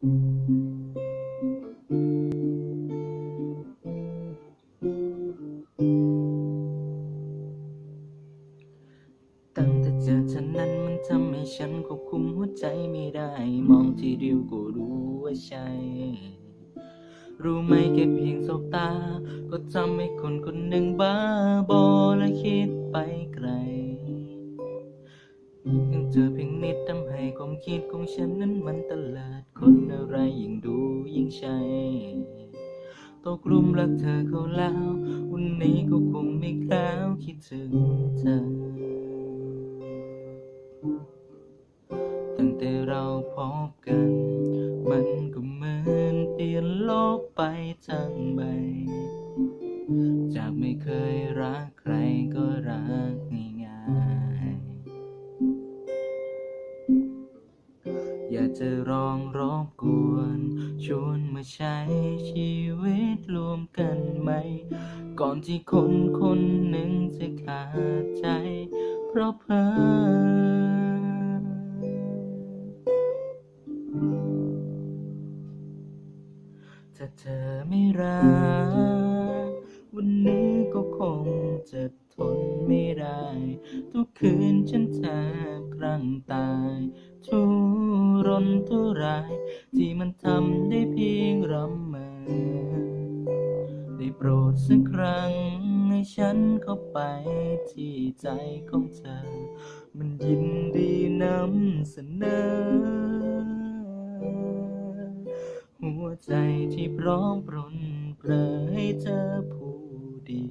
ตั้งแต่เจอเธอนั้นมันทำให้ฉันควบคุมหัวใจไม่ได้ มองทีเดียวก็รู้ว่าใช่ รู้ไหมแค่เพียงสบตา ก็ทำให้คนคนหนึ่งบ้าบอและคิดไปไกล ยังเจอเพียงนิดทำให้ความคิดของฉันนั้นมันตลาดคนอะไรยิ่งดูยิ่งใช่ตกลุมรักเธอเขาแล้ว วันนี้ก็คงไม่คล้วคิดถึงเธอ ตั้งแต่เราพบกัน มันก็เหมือนเปลี่ยนโลกไปทั้งใบ จากไม่เคยรัก อยากจะรองรบกวน ชวนมาใช้ชีวิตรวมกันไหม ก่อนที่คนคนหนึ่งจะขาดใจ เพราะเพอถ้าเธอไม่รัก วันนี้ก็คงจะทนไม่ได้ ทุกคืนฉันแทบครั่งตายทุร นทุรายที่มันทำได้เพียงรำเมอได้โปรดสักครั้งให้ฉันเข้าไปที่ใจของเธอ มันยินดีนำเสนอ หัวใจที่พร้อมปรนเปรอให้เธอผู้ดี